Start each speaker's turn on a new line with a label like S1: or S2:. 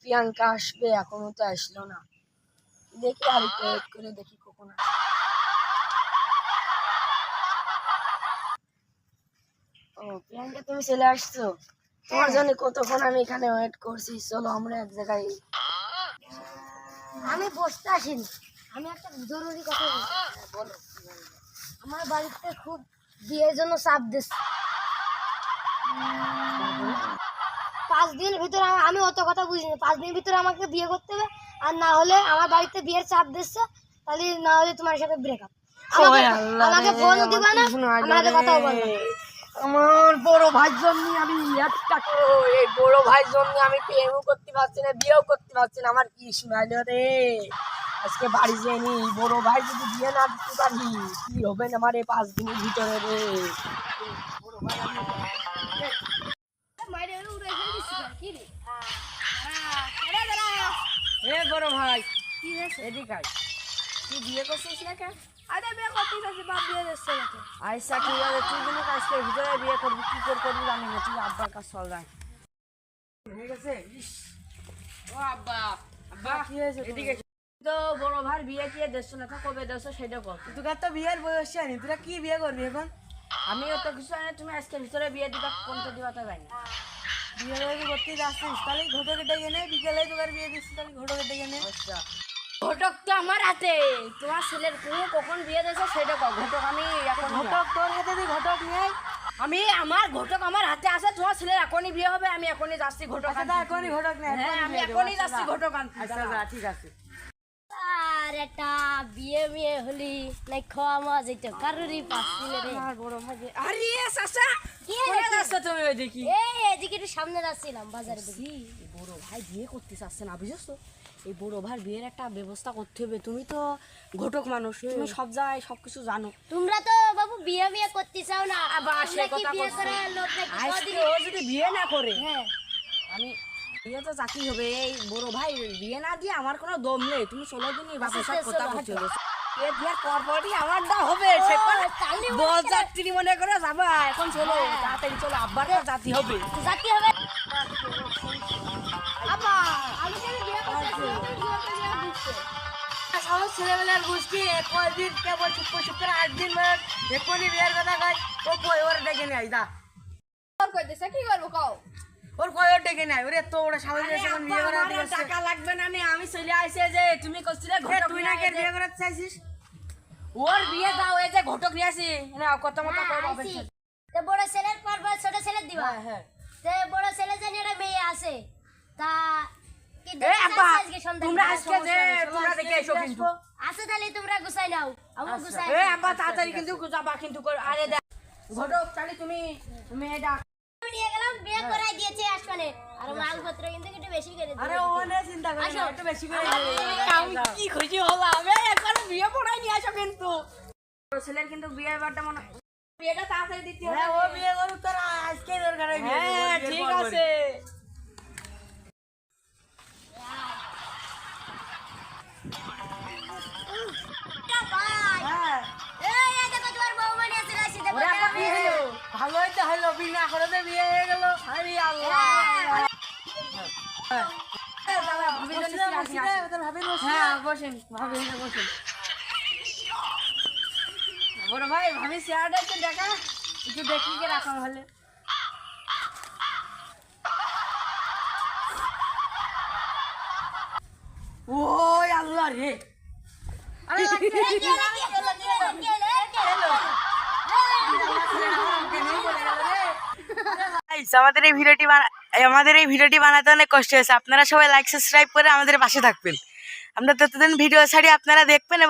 S1: প্রিয়াঙ্কা আসবে এখনও তো আসলো না। দেখি আর একটু ওয়েট করে দেখি কখন আসে। ও প্রিয়াঙ্কা তুমি চলে আসছো? তোমার জন্য কতক্ষণ আমি এখানে ওয়েট করছি? চলো আমরা এক জায়গায়
S2: আমি বসতে আসিনি। আমি একটা জরুরি কথা।
S1: হ্যাঁ, বলো
S2: আমার বাড়িতে খুব বিয়ের জন্য চাপ দিচ্ছে। পাঁচ দিনের ভিতরে আমি অত কথা বুঝিনি। পাঁচ দিনের ভিতরে আমাকে বিয়ে করতে হবে আর না হলে আমার বাড়িতে বিয়ের চাপ দিচ্ছে তাহলে না হলে তোমার সাথে ব্রেকআপ আমাকে ফোনও দিবা না আমার কথাও বলবা না।
S1: আমার বড় ভাইয়ের জন্য আমি একটা এই বড় ভাইয়ের জন্য আমি প্রেমও করতে পারছি না বিয়েও করতে পারছি না। আমার কি শোনাইলো রে। আজকে বাড়ি যাইনি বড় ভাই যদি বিয়ে না দিতে পারি কি হবে না আমার এই পাঁচ দিনের ভিতরে রে? বড় ভাই আমি- এ বড় ভাই এদিকে আয়। তুই বিয়ে করছিস না কেন?
S2: আরে বিয়ে করতে চাচ্ছি বাপ বিয়ে দিচ্ছে নাকি
S1: আচ্ছা ঠিক আছে তুই কিন্তু আজকে ভিতরে বিয়ে করবি কি করে করবি জানি না তুই আব্বার কাছে চল যাই হয়ে গেছে? ও আব্বা আব্বা কি হয়েছে এদিকে তো বড় ভাই বিয়ে কি দেড়শো না কবে দেড়শো সেটা কর
S3: তোকে তো বিয়ের বয়স জানি তোরা কি বিয়ে করবি এখন?
S1: আমিও তো কিছু জানি না, তুমি আজকে ভিতরে বিয়ে দিবা কোনটা দিবা তো জানি।
S3: বিয়ে করতে যাচ্ছিস? তাহলে ঘটকে ডেকে নে বিকেলে তোকে বিয়ে দিচ্ছিস তাহলে ঘটকে ডেকে নে।
S1: আচ্ছা। ঘটক তো আমার হাতে। তোমার ছেলের তুমি কখন বিয়ে দিয়েছ সেটা ঘটক আমি এখন
S3: ঘটক তোর হাতে তুই ঘটক নিয়ে
S1: আমি আমার ঘটক আমার হাতে আছে তোমার ছেলের এখনই বিয়ে হবে আমি এখনই যাচ্ছি ঘটক
S3: আচ্ছা এখনই ঘটক
S1: হ্যাঁ আমি এখনই যাচ্ছি ঘটক
S3: আচ্ছা ঠিক আছে।
S2: আর বিয়ে হলি খাওয়া মাওয়া যেত কারোরই পাচ্ছি না রে।
S3: আমার বড় ভাই
S1: আরে চাচা
S2: কি
S1: তুমি ওই দেখি
S2: এই এদিকে একটু সামনে যাচ্ছিলাম বাজারে দিকে।
S1: বড় ভাই বিয়ে করতে চাচ্ছে না বুঝেছ? এই বড় ভাই বিয়ের একটা ব্যবস্থা করতে হবে। তুমি তো ঘটক মানুষ তুমি সব জায়গায় সবকিছু জানো।
S2: তোমরা তো বাবু বিয়ে বিয়ে করতে চাও না
S1: আবার সে কথা বলছো।
S2: করে লোক নাকি?
S1: আজকে ও যদি বিয়ে না করে
S2: হ্যাঁ।
S1: আমি বিয়ে তো চাকরি হবে। এই বড় ভাই বিয়ে না দিয়ে আমার কোনো দম নেই। তুমি ষোলো দিনই বাপের সাথে
S2: আচ্ছা,
S1: কথা এ বিয়ের পরপরই আমারটা হবে সে
S2: তাহলে
S1: বরযাত্রী মনে করে যাবা এখন চলো তাড়াতাড়ি চলো আব্বার তো জাতি হবে।
S2: জাতি হবে। আপা আমি কেন বিয়ে করতে দিচ্ছে।
S3: সব ছেলেবেলার গোষ্ঠী কয়দিন কেবল চুপ চুপ করে আট দিন মানে এখনই বিয়ের কথা কয় ও কই ওর ডেকে নেয় দা ওর কই ওর ডেকে ওরে তো ওরা বিয়ে
S1: টাকা লাগবে না নে, আমি চলে যে তুমি ঘটক
S3: তুই বিয়ে করাতে চাইছিস?
S1: ওর বিয়ে দাও এই যে ঘটক নিয়ে আসি। না কত মতো
S2: হ্যাঁ,
S1: করব
S2: আইছি। বড় ছেলের পর পর ছোট ছেলের দিবা।
S1: হ্যাঁ
S2: তো বড় ছেলে জানি একটা মেয়ে আছে। তা কি
S1: এ
S2: দেখতে
S1: আব্বা
S2: চাইছো আজকে সন্ধ্যায়?
S1: তোমরা আজকে যে তোমরা দেখে এসো কিন্তু।
S2: আছে তাহলে তোমরা গুছাই নাও। আমি গুছাই
S1: এ আব্বা তাড়াতাড়ি কিন্তু যাবা কিন্তু কর- আরে দেখ ঘটক তাহলে তুমি মেয়েটা
S2: বিয়ে করাই দিয়েছে আসমানে। আর মালপত্র কিন্তু একটু বেশি করে
S3: আরে ও নিয়ে চিন্তা করে না একটু বেশি করে
S1: আমি কি খুশি হলাম? এই এখন বিয়ে পড়াই নিয়ে আসো কিন্তু। ছেলের কিন্তু বিয়ে বারটা মনে বিয়েটা তাড়াতাড়ি দিতে হবে।
S3: হ্যাঁ ও বিয়ে করুক তোর আজকে দরকার হয় বিয়ে
S1: হ্যাঁ ঠিক আছে।
S2: টা
S1: হলো
S3: বিনা খরচে বিয়ে হয়ে গেল। আরে আল্লাহ।
S1: হ্যাঁ, বসেন বড় ভাই ভাবি চেয়ারটা একটু দেখা একটু দেখি কে রাখা হলে।
S3: ওই আল্লাহ রে।
S1: আরে
S3: আমাদের এই ভিডিওটি আমাদের এই ভিডিওটি বানাতে অনেক কষ্ট হয়েছে। আপনারা সবাই লাইক সাবস্ক্রাইব করে আমাদের পাশে থাকবেন। আমরা ততদিন ভিডিও ছাড়ি, আপনারা দেখবেন এবং